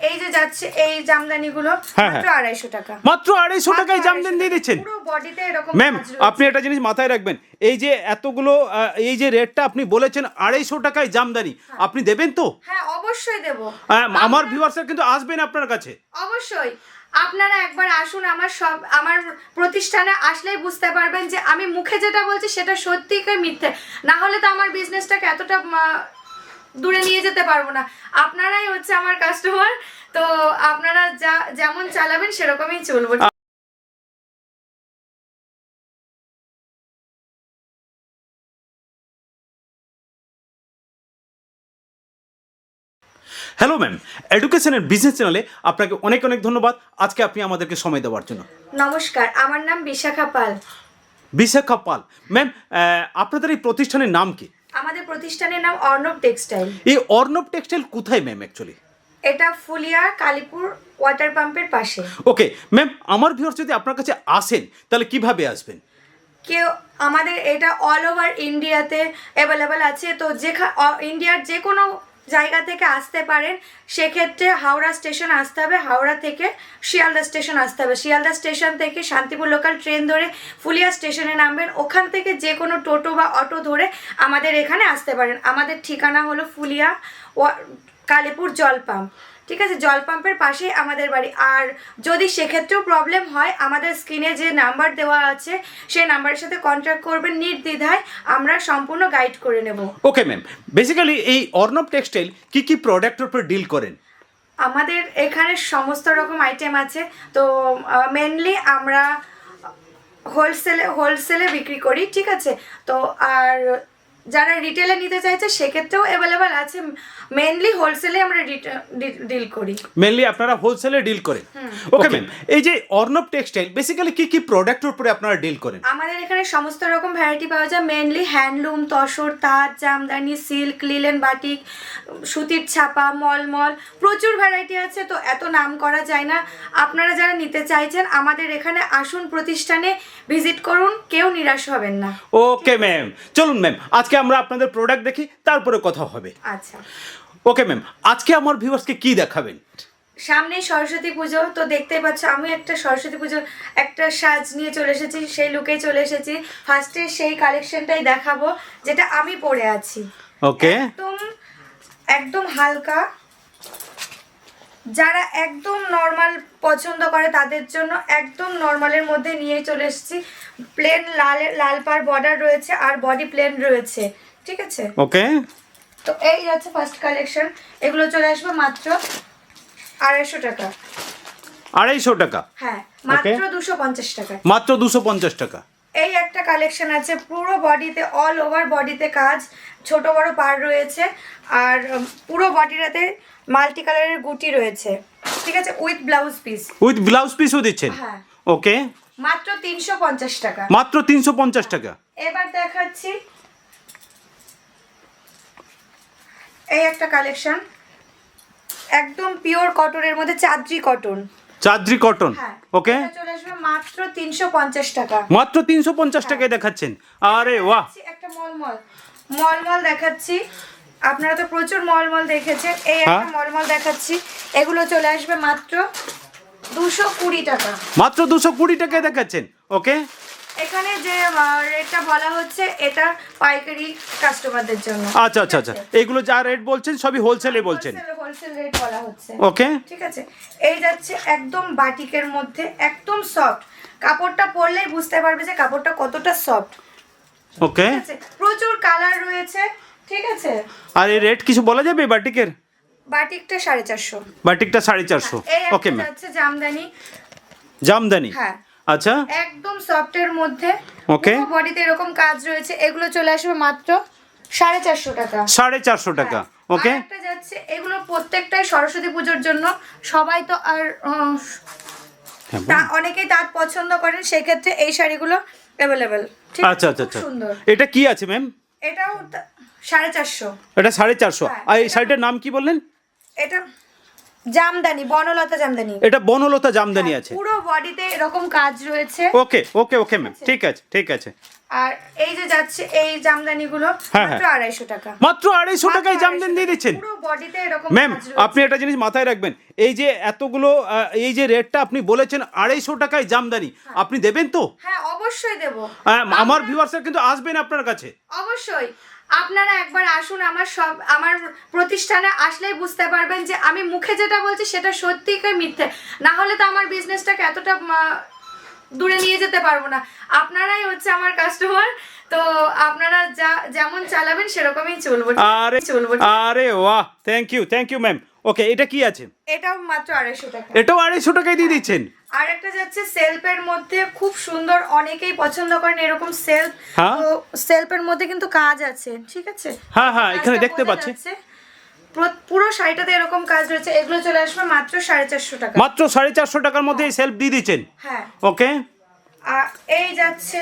এই যে যাচ্ছে এই জামদানিগুলো হ্যাঁ, মাত্র হ্যাঁ। আড়াইশো টাকা। মাত্র আড়াইশো টাকায় জামদানি দিয়ে 250 দিচ্ছেন। পুরো বডিতে এরকম ম্যাম আপনি একটা জিনিস মাথায় রাখবেন। এই যে এতগুলো এই যে রেটটা আপনি বলেছেন আড়াইশো টাকায় জামদানি আপনি দেবেন তো? হ্যাঁ অবশ্যই দেবো। আমার ভিউয়ার্সরা কিন্তু আসবেন আপনার কাছে। অবশ্যই। আপনারা একবার আসুন আমার সব আমার প্রতিষ্ঠানে আসলেই বুঝতে পারবেন যে আমি মুখে যেটা বলছি সেটা সত্যি কি মিথ্যে। না হলে তো আমার বিজনেসটাকে এতটা দূরে নিয়ে যেতে পারব না। আপনারাই হচ্ছে আমার কাস্টমার তো আপনারা যা যেমন চালাবেন সেরকমই চলবো। হ্যালো ম্যাম এডুকেশনের বিজনেস চ্যানেলে আপনাকে অনেক অনেক ধন্যবাদ। আজকে আপনি আমাদেরকে সময় দেওয়ার জন্য। নমস্কার আমার নাম বিশাখা পাল। বিশাখা পাল। ম্যাম আপনাদের এই প্রতিষ্ঠানের নাম কি? আমাদের প্রতিষ্ঠানের নাম অর্ণব টেক্সটাইল। এই অর্ণব টেক্সটাইল কোথায় ম্যাম অ্যাকচুয়ালি এটা ফুলিয়া কালীপুর ওয়াটার পাম্পের পাশে। ওকে ম্যাম আমার ভিউয়ার্স যদি আপনার কাছে আসেন তাহলে কীভাবে আসবেন? কেউ আমাদের এটা অল ওভার ইন্ডিয়াতে অ্যাভেলেবেল আছে। তো যেখা ইন্ডিয়ার যে কোনো জায়গা থেকে আসতে পারেন। সেক্ষেত্রে হাওড়া স্টেশন আসতে হবে, হাওড়া থেকে শিয়ালদা স্টেশন আসতে হবে। শিয়ালদা স্টেশন থেকে শান্তিপুর লোকাল ট্রেন ধরে ফুলিয়া স্টেশনে নামবেন। ওখান থেকে যে কোনো টোটো বা অটো ধরে আমাদের এখানে আসতে পারেন। আমাদের ঠিকানা হলো ফুলিয়া কালীপুর জল পাম্প। ঠিক আছে? জল পাম্পের পাশেই আমাদের বাড়ি। আর যদি সেক্ষেত্রেও প্রবলেম হয়, আমাদের স্ক্রিনে যে নাম্বার দেওয়া আছে, সেই নাম্বারের সাথে কন্ট্যাক্ট করবেন নির্দ্বিধায়। আমরা সম্পূর্ণ গাইড করে নেব। ওকে ম্যাম বেসিক্যালি এই অর্ণব টেক্সটাইল কি কি প্রোডাক্টের উপর ডিল করেন? আমাদের এখানে সমস্ত রকম আইটেম আছে। তো মেনলি আমরা হোলসেলে হোলসেলে বিক্রি করি, ঠিক আছে? তো, আর যারা রিটেলে নিতে চাইছে সেক্ষেত্রেও অ্যাভেলেবেল আছে। মেনলি হোলসেলে আমরা ডিল করি। মেনলি আপনারা হোলসেলে ডিল করেন। ওকে ম্যাম এই যে অর্ণব টেক্সটাইল বেসিক্যালি কি কি প্রোডাক্টের উপরে আপনারা ডিল করেন? আমাদের এখানে সমস্ত রকম ভ্যারাইটি পাওয়া যায়। মেনলি হ্যান্ডলুম তসর তাঁত জামদানি সিল্ক লিলেন বাটিক সুতির ছাপা মলমল প্রচুর ভ্যারাইটি আছে তো এত নাম করা যায় না। আপনারা যারা নিতে চাইছেন আমাদের এখানে আসুন প্রতিষ্ঠানে ভিজিট করুন কেউ নিরাশ হবেন না। ওকে ম্যাম চলুন ম্যাম আজকে আমরা আপনাদের প্রোডাক্ট দেখি তারপরে কথা হবে। আচ্ছা। ওকে ম্যাম আজকে আমার ভিউয়ার্সকে কি দেখাবেন? সামনে সরস্বতী পুজো তো দেখতেই পাচ্ছ আমি একটা সরস্বতী পুজো একটা সাজ নিয়ে চলে এসেছি সেই লুকেই চলে এসেছি। ফার্স্টে সেই কালেকশনটাই দেখাবো যেটা আমি পরে আছি। ওকে একদম একদম হালকা যারা একদম নর্মাল পছন্দ করে তাদের জন্য একদম নর্মালের মধ্যে নিয়ে চলে এসেছি। প্লেন লাল লাল পার বর্ডার রয়েছে আর বডি প্লেন রয়েছে। ঠিক আছে? ওকে তো এই যাচ্ছে ফার্স্ট কালেকশন এগুলো চলে আসবে মাত্র আড়াইশো টাকা। আড়াইশো টাকা। হ্যাঁ মাত্র দুশো পঞ্চাশ টাকা মাত্র দুশো পঞ্চাশ টাকা। এই একটা কালেকশন আছে পুরো বডিতে অল ওভার বডিতে কাজ ছোট বড় পার রয়েছে আর পুরো বডিটাতে মাল্টি কালারের গুটি রয়েছে ঠিক আছে? With blouse piece with blouse পিসও দিচ্ছেন? হ্যাঁ। ওকে মাত্র তিনশো পঞ্চাশ টাকা। মাত্র তিনশো পঞ্চাশ টাকা। এবার দেখাচ্ছি। এই একটা কালেকশন একদম পিওর কটনের মধ্যে চাদ্রি কটন চাদ্রি কটন হ্যাঁ ওকে মাত্র তিনশো পঞ্চাশ টাকা। মাত্র টাকায় দেখাচ্ছেন। আরে বাহ! একটা মলমল। মলমল দেখাচ্ছি। আপনারা তো প্রচুর মলমল দেখেছেন। এই একটা হ্যাঁ। মলমল দেখাচ্ছি। এগুলো চলে আসবে মাত্র দুশো কুড়ি টাকা। মাত্র দুশো কুড়ি টাকায় দেখাচ্ছেন ওকে এখানে যে রেটটা বলা হচ্ছে এটা পাইকারি কাস্টমারদের জন্য। আচ্ছা আচ্ছা আচ্ছা। এইগুলো যা রেট বলছেন সবই হোলসেলে বলছেন। হোলসেল রেট বলা হচ্ছে। ওকে ঠিক আছে? এই যাচ্ছে একদম বাটিকের মধ্যে একদম সফট কাপড়টা পরলেই বুঝতে পারবে যে কাপড়টা কতটা সফট ওকে প্রচুর কালার রয়েছে ঠিক আছে? আর এই রেট কিছু বলা যাবে বাটিকের? বাটিকটা সাড়ে চারশো। বাটিকটা সাড়ে চারশো। Okay ma'am Jamdani. জামদানি। হ্যাঁ। আচ্ছা। একদম সফটের মধ্যে। Okay. বডিতে এরকম কাজ রয়েছে। এগুলো চলে আসবে মাত্র সাড়ে চারশো টাকা। সাড়ে চারশো টাকা। হ্যাঁ। ওকে আরেকটা যাচ্ছে এগুলো প্রত্যেকটাই সরস্বতী পুজোর জন্য। সবাই তো আর হ্যাঁ, তা অনেকেই তাঁত পছন্দ করেন সেক্ষেত্রে এই শাড়িগুলো অ্যাভেলেবেল ঠিক? আচ্ছা আচ্ছা আচ্ছা। সুন্দর। এটা কি আছে ম্যাম এটাও সাড়ে চারশো। এটা সাড়ে চারশো। হ্যাঁ, আর এই শাড়িটার নাম কি বললেন? এটা জামদানি বনলতা জামদানি। এটা বনলতা জামদানি আছে। পুরো বডিতে এরকম কাজ রয়েছে। ওকে ওকে ওকে ম্যাম ঠিক আছে ঠিক আছে। আর এই যে যাচ্ছে এই জামদানিগুলো হ্যাঁ, মাত্র হ্যাঁ। আড়াইশো টাকা। মাত্র আড়াইশো টাকায় জামদানি দিয়ে দিচ্ছেন। পুরো বডিতে এরকম ম্যাম আপনি একটা জিনিস মাথায় রাখবেন। এই যে এতগুলো এই যে রেটটা আপনি বলেছেন আড়াইশো টাকায় জামদানি আপনি দেবেন তো? হ্যাঁ অবশ্যই দেব। আমার ভিউয়ার্সরা কিন্তু আসবেন আপনার কাছে। অবশ্যই। আপনারা একবার আসুন আমার সব আমার প্রতিষ্ঠানে আসলেই বুঝতে পারবেন যে আমি মুখে যেটা বলছি সেটা সত্যি কে মিথ্যে। না হলে তো আমার বিজনেসটাকে এতটা দূরে নিয়ে যেতে পারব না। আপনারাই হচ্ছে আমার কাস্টমার তো আপনারা যা যেমন চালাবেন সেরকমই চলবো আরে চলবো আরে ওয়াহ thank you thank you ma'am okay এটা কি আছে? এটাও মাত্র আড়াইশো টাকা। এটাও আড়াইশো টাকায় দিয়ে দিচ্ছেন? আর একটা যাচ্ছে সেলফের মধ্যে খুব সুন্দর অনেকেই পছন্দ করেন এরকম সেলফ। হ্যাঁ। তো সেলফের মধ্যে কিন্তু কাজ আছে ঠিক আছে? হ্যাঁ, হ্যাঁ, এখানে দেখতে পাচ্ছি। পুরো- শাড়িটাতে এরকম কাজ রয়েছে। এগুলো চলে আসবে মাত্র সাড়ে চারশো টাকা। মাত্র সাড়ে চারশো টাকার মধ্যে এই সেলফ দিয়ে দিচ্ছেন? হ্যাঁ। ওকে আর এই যাচ্ছে।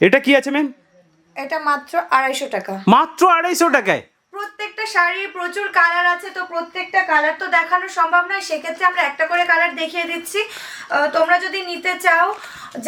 এটা কি আছে ম্যাম এটা মাত্র আড়াইশো টাকা। মাত্র আড়াইশো টাকায়? শাড়ির প্রচুর কালার আছে তো প্রত্যেকটা কালার তো দেখানো সম্ভব নয়। সেক্ষেত্রে আমরা একটা করে কালার দেখিয়ে দিচ্ছি। তোমরা যদি নিতে চাও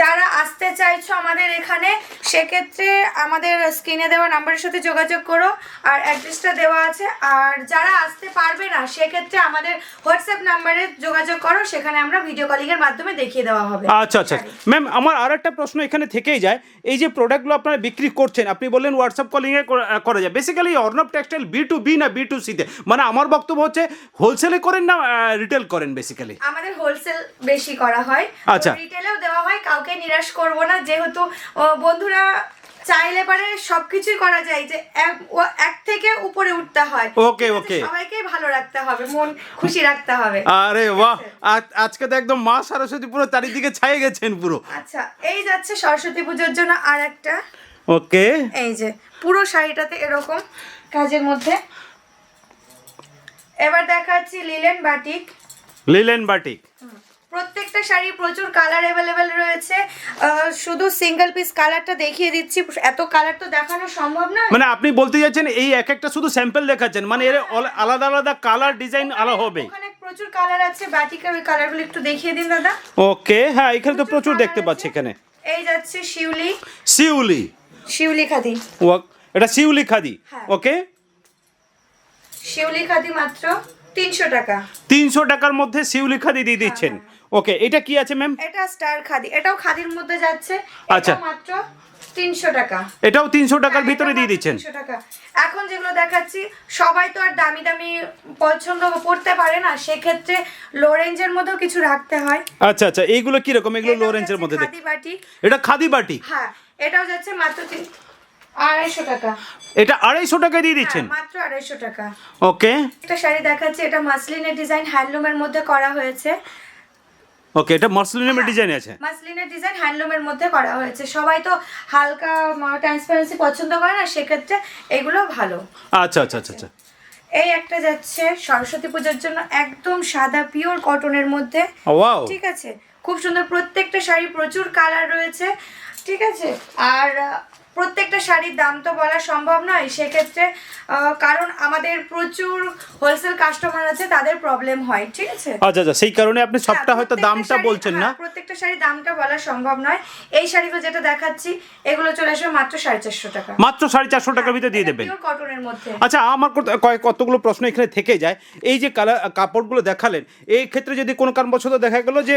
যারা আসতে চাইছো আমাদের এখানে সেক্ষেত্রে আমাদের স্ক্রিনে দেওয়া নাম্বারের সাথে যোগাযোগ করো আর অ্যাড্রেসটা দেওয়া আছে। আর যারা আসতে পারবে না সেক্ষেত্রে আমাদের হোয়াটসঅ্যাপ নাম্বারে যোগাযোগ করো সেখানে আমরা ভিডিও কলিংয়ের মাধ্যমে দেখিয়ে দেওয়া হবে। আচ্ছা আচ্ছা। ম্যাম আমার আর একটা প্রশ্ন এখানে থেকেই যায়। এই যে প্রোডাক্টগুলো আপনারা বিক্রি করছেন আপনি বললেন হোয়াটসঅ্যাপ কলিংয়ে করা যায়। Basically Arnab textile B to B না বি টু সিতে মানে আমার বক্তব্য হচ্ছে হোলসেলে করেন না রিটেল করেন বেসিক্যালি আমাদের হোলসেল বেশি করা হয়। আচ্ছা। রিটেলেও দেওয়া হয় কাউকে নিরাশ করব না। যেহেতু বন্ধুরা চাইলে পারে সবকিছুই করা যায় যে এক থেকে উপরে উঠতে হয়। ওকে ওকে. সবাইকেই ভালো রাখতে হবে মন খুশি রাখতে হবে। আরে বাহ! আজকে তো একদম মা সরস্বতী পুরো চারিদিকে ছায়ে গেছেন পুরো। আচ্ছা এই যাচ্ছে সরস্বতী পুজোর জন্য আর একটা ওকে। এই যে পুরো শাড়িটাতে এরকম। কাজের মধ্যে। এবার দেখাচ্ছি লিলেন বাটিক। Linen batik. প্রত্যেকটা শাড়ি প্রচুর কালার অ্যাভেলেবেল রয়েছে। শুধু সিঙ্গেল পিস কালারটা দেখিয়ে দিচ্ছি। এত কালার তো দেখানো সম্ভব না মানে আপনি বলতে যাচ্ছেন এই এক একটা শুধু স্যাম্পল দেখাচ্ছেন মানে এর আলাদা আলাদা কালার ডিজাইন আলাদা হবে। ওখানে প্রচুর কালার আছে। বাটিকের ওই কালারগুলো একটু দেখিয়ে দিন দাদা। ওকে হ্যাঁ এখানে তো প্রচুর দেখতে পাচ্ছি এখানে। এই যাচ্ছে শিউলি। শিউলি। শিউলি খাদি। ও এটা শিউলি খাদি হ্যাঁ। ওকে শিউলি খাদি মাত্র তিনশো টাকা। তিনশো টাকার মধ্যে শিউলি খাদি দিয়ে দিচ্ছেন। ওকে এটা কি আছে ম্যাম এটা স্টার খাদি এটাও খাদির মধ্যে যাচ্ছে আচ্ছা। মাত্র তিনশো টাকা। এটাও তিনশো টাকার হ্যাঁ, ভিতরে দিয়ে দিচ্ছেন। টাকা। এখন যেগুলো দেখাচ্ছি সবাই তো আর দামি দামি পছন্দ করতে পারে না সেক্ষেত্রে লো রেঞ্জের মধ্যেও কিছু রাখতে হয়। আচ্ছা আচ্ছা এইগুলো কীরকম এগুলো লো রেঞ্জের মধ্যে খাদি বাটি। এটা খাদি বাটি? হ্যাঁ এটাও যাচ্ছে মাত্র আড়াইশো টাকা। এটা আড়াইশো টাকায় দিয়ে দিচ্ছেন? হ্যাঁ, মাত্র আড়াইশো টাকা। ওকে। একটা শাড়ি দেখাচ্ছি এটা মাসলিনের ডিজাইন হ্যান্ডলুমের মধ্যে করা হয়েছে। ওকে এটা মার্সলিনের হ্যাঁ। ডিজাইন আছে? মাসলিনের ডিজাইন হ্যান্ডলুমের মধ্যে করা হয়েছে। সবাই তো হালকা ট্রান্সপারেন্সি পছন্দ করে না সেক্ষেত্রে এগুলো ভালো। আচ্ছা আচ্ছা আচ্ছা আচ্ছা। এই একটা যাচ্ছে সরস্বতী পুজোর জন্য একদম সাদা পিওর কটনের মধ্যে। ওয়াও ঠিক আছে? খুব সুন্দর প্রত্যেকটা শাড়ি প্রচুর কালার রয়েছে। ঠিক আছে? আর প্রত্যেকটা শাড়ির দাম তো বলা সম্ভব নয়। সেক্ষেত্রে কারণ আমাদের প্রচুর হোলসেল কাস্টমার আছে তাদের প্রবলেম হয় ঠিক আছে? আচ্ছা আচ্ছা সেই কারণে আপনি সবটা হ্যাঁ, হয়তো দামটা বলছেন না। হ্যাঁ, প্রত্যেকটা শাড়ির দামটা বলা সম্ভব নয়। এই শাড়িগুলো যেটা দেখাচ্ছি এগুলো চলে আসবে মাত্র সাড়ে চারশো টাকা। মাত্র সাড়ে চারশো টাকার ভিতরে দিয়ে দেবেন। পিওর কটনের মধ্যে। আচ্ছা আমার কতগুলো প্রশ্ন এখানে থেকে যায়। এই যে কালার কাপড়গুলো দেখালেন এই ক্ষেত্রে যদি কোনো কারণবশত দেখা গেল যে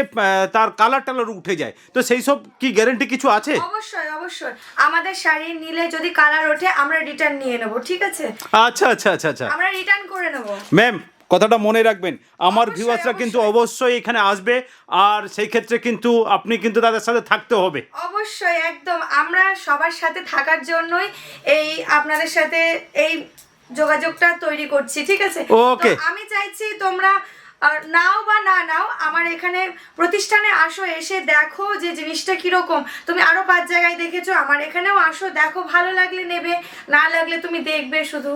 তার কালার টালার উঠে যায় তো সেই সব কি গ্যারেন্টি কিছু আছে? অবশ্যই অবশ্যই। আমাদের শাড়ি নিলে যদি কালার ওঠে আমরা রিটার্ন নিয়ে নেব ঠিক আছে? আচ্ছা আচ্ছা আচ্ছা আচ্ছা। আমরা রিটার্ন করে নেব। ম্যাম কথাটা মনে রাখবেন আমার ভিউয়ার্সরা কিন্তু অবশ্যই। এখানে আসবে আর সেই ক্ষেত্রে কিন্তু আপনি কিন্তু তাদের সাথে থাকতে হবে। অবশ্যই একদম। আমরা সবার সাথে থাকার জন্যই এই আপনাদের সাথে এই যোগাযোগটা তৈরি করছি ঠিক আছে? ওকে আমি চাইছি তোমরা নাও বা না নাও আমার এখানে প্রতিষ্ঠানে আসো এসে দেখো যে জিনিসটা কীরকম। তুমি আরও পাঁচ জায়গায় দেখেছ আমার এখানেও আসো দেখো ভালো লাগলে নেবে না লাগলে তুমি দেখবে শুধু.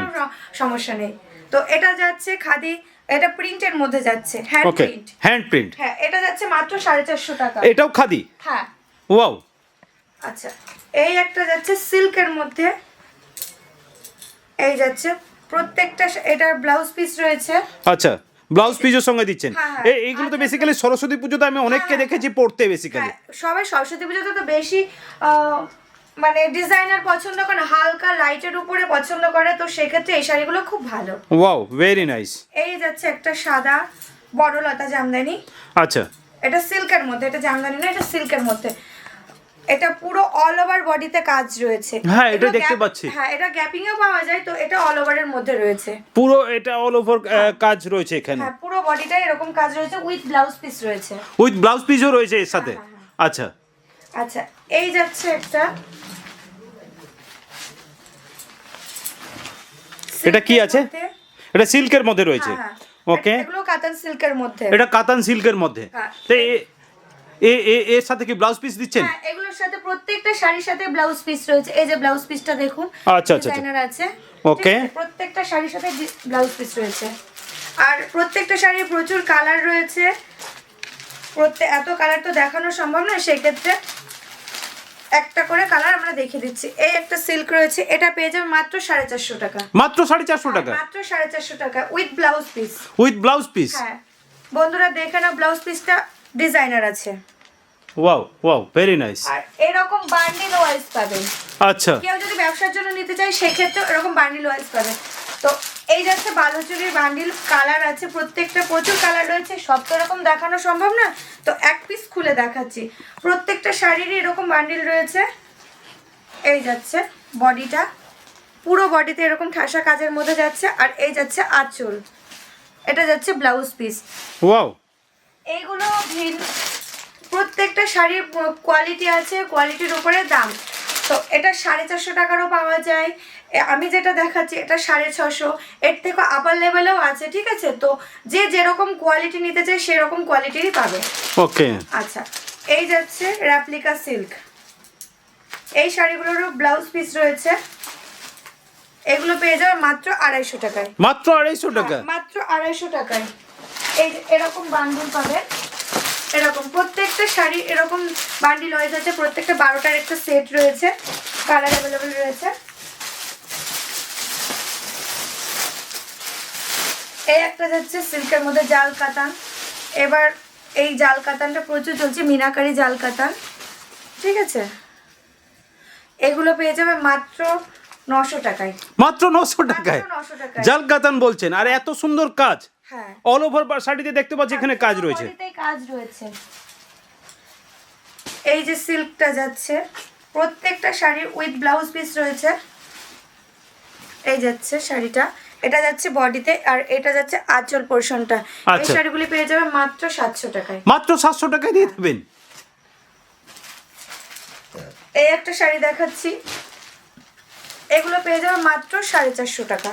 কোনো স- সমস্যা নেই। তো এটা যাচ্ছে খাদি এটা প্রিন্টের মধ্যে যাচ্ছে হ্যান্ড প্রিন্ট হ্যান্ড প্রিন্ট হ্যাঁ এটা যাচ্ছে মাত্র সাড়ে চারশো টাকা। এটাও খাদি? হ্যাঁ। ওয়াও আচ্ছা এই একটা যাচ্ছে সিল্কের মধ্যে এই যাচ্ছে প্রত্যেকটা এটার ব্লাউজ পিস রয়েছে। আচ্ছা ব্লাউজ পিসের সঙ্গে দিচ্ছেন। হ্যাঁ, হ্যাঁ। এই- এইগুলো তো বেসিক্যালি সরস্বতী পুজোতে আমি অনেককে দেখেছি পড়তে বেসিক্যালি হ্যাঁ সবাই সরস্বতী পুজোতে তো বেশি মানে ডিজাইনার পছন্দ করে হালকা লাইটের উপরে পছন্দ করে তো সেক্ষেত্রে এই শাড়িগুলো খুব ভালো। ওয়াও ভেরি নাইস এই যাচ্ছে একটা সাদা বড়লতা জামদানি। আচ্ছা। এটা সিল্কের মধ্যে এটা জামদানি না এটা সিল্কের মধ্যে। এটা পুরো অল ওভার বডিতে কাজ রয়েছে। হ্যাঁ, এটা দেখতে পাচ্ছি। হ্যাঁ এটা গ্যাপিং এও পাওয়া যায় তো এটা অল ওভারের মধ্যে রয়েছে। পুরো এটা অল ওভার কাজ রয়েছে এখানে। হ্যাঁ পুরো বডিটাই এরকম কাজ রয়েছে উইথ ব্লাউজ পিস রয়েছে। উইথ ব্লাউজ পিসও রয়েছে এর সাথে? হ্যাঁ, আচ্ছা। আচ্ছা এই যাচ্ছে একটা এটা কি আছে? এটা সিল্কের মধ্যে রয়েছে। হ্যাঁ, হ্যাঁ। ওকে এগুলো কাতান সিল্কের মধ্যে। এটা কাতান সিল্কের মধ্যে। হ্যাঁ। তো এ- এ এর সাথে কি ব্লাউজ পিস দিচ্ছেন? হ্যাঁ এগুলোর সাথে প্রত্যেকটা শাড়ির সাথে ব্লাউজ পিস রয়েছে। এই যে ব্লাউজ পিসটা দেখুন আচ্ছা, আচ্ছা, আচ্ছা। ডিজাইনার আছে. ঠিক আছে? প্রত্যেকটা শাড়ির সাথে ব্লাউজ পিস রয়েছে। আর প্রত্যেকটা শাড়ির প্রচুর কালার রয়েছে। প্রত্যেক এত কালার তো দেখানো সম্ভব না সেক্ষেত্রে একটা করে কালার আমরা দেখিয়ে দিচ্ছি। এই একটা সিল্ক রয়েছে এটা পেয়ে যাবে মাত্র সাড়ে চারশো টাকা। মাত্র সাড়ে চারশো টাকা? মাত্র সাড়ে চারশো টাকা with blouse piece with blouse piece হ্যাঁ। বন্ধুরা দেখে না ব্লাউজ পিসটা ডিজাইনার আছে। ওয়াও ওয়াও ভেরি নাইস আর এরকম বান্ডিল ওয়াইজ পাবেন। আচ্ছা। কেউ যদি ব্যবসার জন্য নিতে চায় সেক্ষেত্রে এরকম বান্ডিল ওয়াইজ পাবে তো এই যাচ্ছে বালুচুরির বান্ডিল কালার আছে প্রত্যেকটা প্রচুর কালার রয়েছে সব তো এরকম দেখানো সম্ভব না। তো এক পিস খুলে দেখাচ্ছি। প্রত্যেকটা শাড়িরই এরকম বান্ডিল রয়েছে। এই যাচ্ছে বডিটা পুরো বডিতে এরকম ঠাসা কাজের মধ্যে যাচ্ছে আর এই যাচ্ছে আঁচল। এটা যাচ্ছে ব্লাউজ পিস ওয়াও এইগুলো ভিন প্রত্যেকটা শাড়ির কোয়ালিটি আছে কোয়ালিটির উপরে দাম। তো এটা সাড়ে চারশো টাকারও পাওয়া যায়। আমি যেটা দেখাচ্ছি এটা সাড়ে ছশো। এর থেকে আপার লেভেলেও আছে ঠিক আছে? তো যে যেরকম কোয়ালিটি নিতে চায় সেরকম কোয়ালিটিরই পাবে। ওকে আচ্ছা এই যাচ্ছে র্যাপ্লিকা সিল্ক এই শাড়িগুলোরও ব্লাউজ পিস রয়েছে। এগুলো পেয়ে যাবে মাত্র আড়াইশো টাকায়। মাত্র আড়াইশো টাকা? হ্যাঁ, মাত্র আড়াইশো টাকায়। এই এরকম বান্ডুল পাবে এরকম প্রত্যেকটা শাড়ি এরকম বান্ডিল ওয়াইজ আছে প্রত্যেকটা বারোটার একটা সেট রয়েছে কালার অ্যাভেলেবেল রয়েছে। এই একটা যাচ্ছে সিল্কের মধ্যে জাল কাতান। এবার এই জাল কাতানটা প্রচুর চলছে মিনাকারি জাল কাতান। ঠিক আছে? এগুলো পেয়ে যাবে মাত্র নশো টাকায়। মাত্র নশো টাকায়? মাত্র জাল কাতান বলছেন আর এত সুন্দর কাজ। হ্যাঁ। অল ওভার শাড়িতে দেখতে পাচ্ছি এখানে কাজ রয়েছে। কাজ রয়েছে। এই যে সিল্কটা যাচ্ছে প্রত্যেকটা শাড়ির উইথ ব্লাউজ পিস রয়েছে। এই যাচ্ছে শাড়িটা। এটা যাচ্ছে বডিতে আর এটা যাচ্ছে আঁচল পোর্শনটা। এই আচ্ছা। শাড়িগুলি পেয়ে যাবে মাত্র সাতশো টাকায়। মাত্র সাতশো টাকায় দিয়ে দেবেন। এই একটা শাড়ি দেখাচ্ছি। এগুলো পেয়ে যাবে মাত্র সাড়ে চারশো টাকা।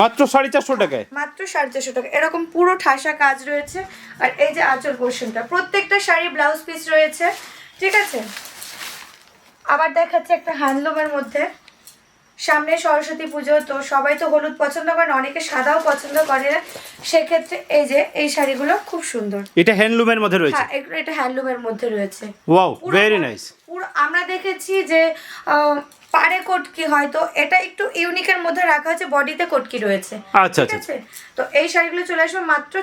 মাত্র সাড়ে চারশো টাকায়? মাত্র সাড়ে চারশো টাকা। এরকম পুরো ঠাসা কাজ রয়েছে। আর এই যে আঁচল পোর্শনটা প্রত্যেকটা শাড়ি ব্লাউজ পিস রয়েছে। ঠিক আছে? আবার দেখাচ্ছে একটা হ্যান্ডলুমের মধ্যে। সামনে সরস্বতী পুজো তো সবাই তো হলুদ পছন্দ করেন অনেকে সাদাও পছন্দ করে না সেক্ষেত্রে এই যে এই শাড়িগুলো খুব সুন্দর। এটা হ্যান্ডলুমের মধ্যে রয়েছে? হ্যাঁ এটা হ্যান্ডলুমের মধ্যে রয়েছে। ওয়াও ভেরি নাইস পুরো আমরা দেখেছি যে পাড়ে কটকি হয়তো এটা একটু ইউনিকের মধ্যে রাখা হয়েছে বডিতে কটকি রয়েছে। আচ্ছা ঠিক আচ্ছা। আছে? তো এই শাড়িগুলো চলে আসবে মাত্র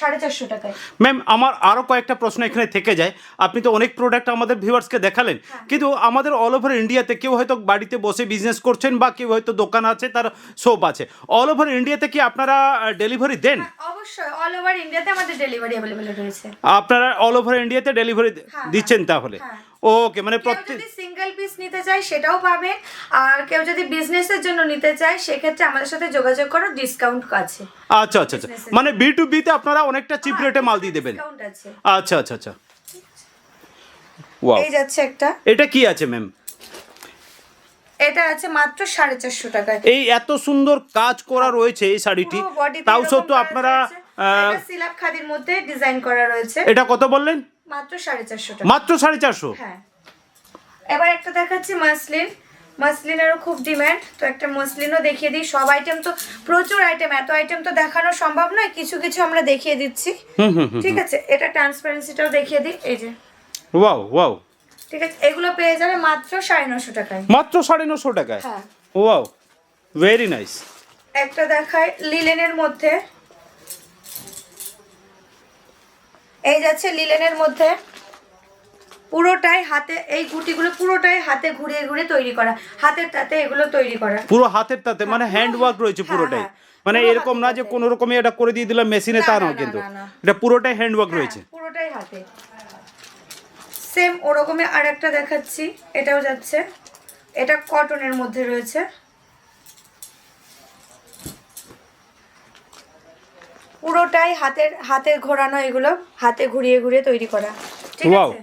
সাড়ে চারশো টাকায়। ম্যাম আমার আরও কয়েকটা প্রশ্ন এখানে থেকে যায়। আপনি তো অনেক প্রোডাক্ট আমাদের ভিউয়ার্সকে দেখালেন। হ্যাঁ। কিন্তু আমাদের অল ওভার ইন্ডিয়াতে কেউ হয়তো বাড়িতে বসে বিজনেস করছেন বা কেউ হয়তো দোকান আছে তার শপ আছে। অল ওভার ইন্ডিয়াতে কি আপনারা ডেলিভারি দেন? হ্যাঁ, অবশ্যই। অল ওভার ইন্ডিয়াতে আমাদের ডেলিভারি অ্যাভেলেবেল রয়েছে। আপনারা অল ওভার ইন্ডিয়াতে ডেলিভারি দিচ্ছেন তাহলে। হ্যাঁ। ওকে মানে প্রত্যেক যদি সিঙ্গেল পিস নিতে চায় সেটাও পাবে আর কেউ যদি বিজনেসের জন্য নিতে চায় সেক্ষেত্রে আমাদের সাথে যোগাযোগ করো ডিসকাউন্ট আছে। আচ্ছা আচ্ছা আচ্ছা। মানে বি টু বিতে আপনারা অনেকটা চিপ রেটে মাল দিয়ে দেবেন। আচ্ছা আচ্ছা আচ্ছা। ওয়াও এই যাচ্ছে একটা। এটা কি আছে ম্যাম এটা আছে মাত্র সাড়ে চারশো টাকায় এই এত সুন্দর কাজ করা রয়েছে এই শাড়িটি। তাও সত্ত্বেও আপনারা সিলাপ খাদির মধ্যে ডিজাইন করা রয়েছে। এটা কত বললেন? মাত্র সাড়ে চারশো টাকা। মাত্র সাড়ে চারশো? হ্যাঁ। এবার একটা দেখাচ্ছি মাসলিন। মাসলিনেরও খুব ডিম্যান্ড তো একটা মসলিনও দেখিয়ে দিই। সব আইটেম তো প্রচুর আইটেম এত আইটেম তো দেখানো সম্ভব নয় কিছু কিছু আমরা দেখিয়ে দিচ্ছি। হুম হুম হুম ঠিক আছে এটা ট্রান্সপারেন্সিটাও দেখিয়ে দিই এই যে। Wow wow. ঠিক আছে এগুলো পেয়ে যাবে মাত্র সাড়ে নশো টাকায়। মাত্র সাড়ে নশো টাকায়? হ্যাঁ। ওয়াও ভেরি নাইস একটা দেখায় লিলেনের মধ্যে। এই যাচ্ছে লিলেনের মধ্যে। পুরোটাই হাতে এই গুটিগুলো পুরোটাই হাতে ঘুরিয়ে ঘুরিয়ে তৈরি করা। হাতের তাতে এগুলো তৈরি করা। পুরো হাতের তাতে মানে হ্যান্ড ওয়ার্ক রয়েছে হ্যাঁ, পুরোটাই। হ্যাঁ, মানে এরকম না যে কোনো রকমে এটা করে দিয়ে দিলাম মেশিনে তা নয় কিন্তু। এটা পুরোটাই হ্যান্ড ওয়ার্ক রয়েছে। পুরোটাই হাতে। সেম ওরকমই আরেকটা দেখাচ্ছি এটাও যাচ্ছে। এটা কটনের মধ্যে রয়েছে। পুরোটাই হাতের হাতের ঘোরানো এগুলো হাতে ঘুরিয়ে ঘুরিয়ে তৈরি করা। ঠিক আছে?